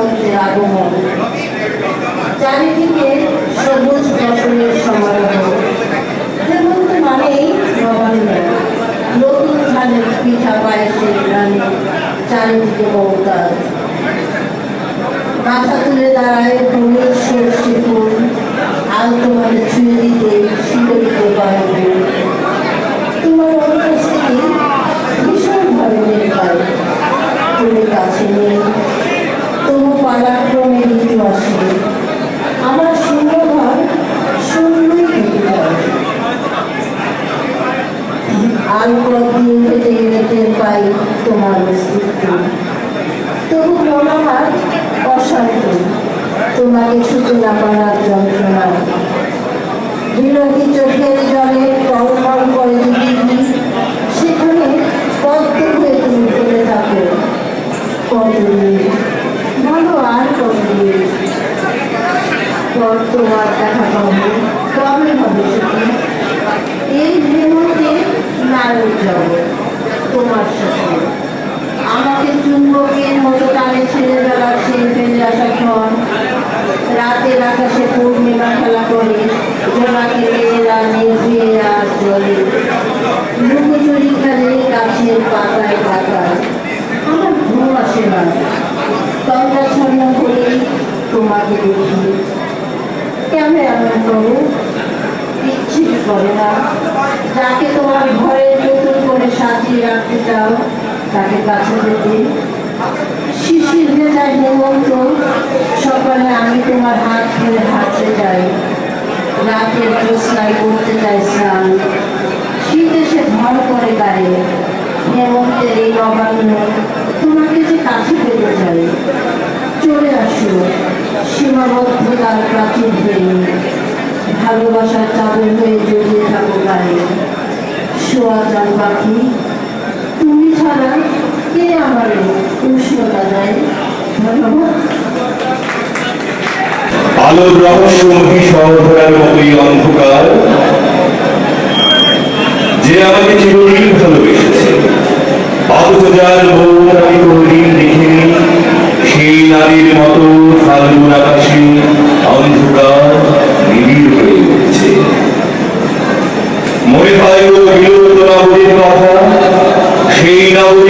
হেমন্তের আগমন চারিদিকে সবুজ ফসলের সমারোহ। হেমন্ত মানেই নবান্ন নতুন ধানের পিঠা পায়েসের গ্রামে চারিদিকে মমতাজ মাথা তুলে দাঁড়ায় হলুদ সর্ষে ফুল আলতো মানে ছুঁয়ে দিতে শিকড়িত বায়ু তোমার অনুপস্থিতি ভীষণভাবে টের পাই তুমি কাছে নেই তবু পালাক্রমে ঋতু আসে আমার শূন্য ঘর শূন্যই থেকে যায় আর কদিন পেতে গেলে টের পাই তোমার অস্তিত্ব। তবু মন অশান্ত। তোমাকে ছুটে না পারার যন্ত্রণা। বিরোধী চোখের জলে টলমল করে যদি সেখানে পদ্ম হয়ে তুমি ফেলে থাকো। কতদিন বলো আর কতদিন পর তোমার দেখা পাবো। কবে হবে সেটি এই ভেমতে নারদ যাব তোমার সাথে আমাকে চুম্বকের মতো টানে ছেড়ে বেলা ছেড়ে ফেলে আসা ক্ষণ রাতের আকাশে পূর্ণিমা খেলা করে জোনাকে মেয়েরা নেভে আর জলে লুকোচুরি খেলে গাছের পাতায় পাতায় আমার ঘুম আসে না তন্দ্রাচ্ছন্ন হলে তোমাকে কেন এমন করো ইচ্ছে করে না যাকে তোমার ঘরে নতুন করে সাজিয়ে রাখতে চাও তাকে কাছে যেতে শিশির ভেজায় হেমন্ত সকালে আমি তোমার হাত ধরে হাঁটতে যাই। রাতের জ্যোৎস্নায় করতে চাই স্নান। শীত এসে ভর করে গায়ে। হেমন্তের এই নবান্ন তোমাকে যে কাছে পেতে চাই। চলে আসো, সীমাবদ্ধতার প্রাচীর হয়ে ভালোবাসার চাদর হয়ে জড়িয়ে থাকো গায়ে। শোয়া যান পাখি তুমি ছাড়া আলোর রহস্যময়ী সহধরার মতোই অন্ধকার। যে আমাকে চিরদিন ভালোবেসেছে। অথচ যার মন আমি সেই নারীর মতো ফাল্গুন আকাশে অন্ধকার নিবিড় হয়ে উঠছে। মনে হয় ও বিরত নবীর কথা, সেই এক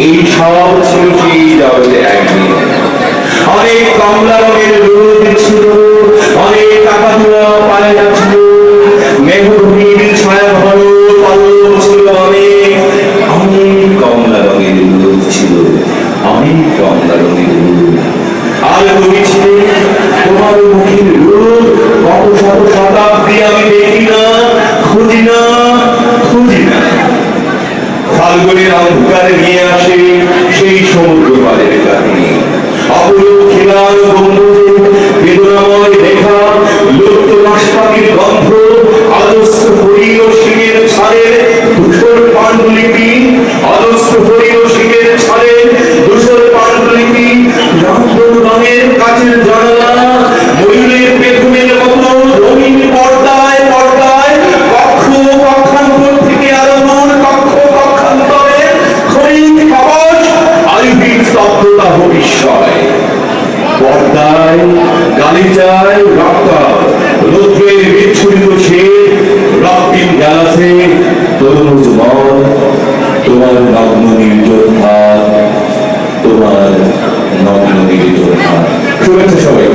এই সব ছিল সেই জগতে একদিন অনেক কমলা রঙের রোদ ছিল, অনেক কাকাতুয়া পায়রা ছিল মেঘভূমির ছায়া ঘন পল্লব ছিল, অনেক অনেক কমলা রঙের রোদ ছিল, অনেক কমলা রঙের রোদ আর তুমি তোমার মুখের রোদ কত শত শতাব্দী আমি দেখি না, খুঁজি না খুঁজি না ফাল্গুনের অন্ধকারে নিয়ে আসে সেই সমুদ্র পাড়ের কাহিনী। অপরূপ খিলান গম্বুজে পর্দায় গালিচায় রক্ত রৌদ্রের বিচ্ছুরিত শের রক্তিম গ্যালাসে তরুণ মন তোমার নগ্ন নির্জন তোমার নগ্ন নির্জন হাত। শুভেচ্ছা সবাই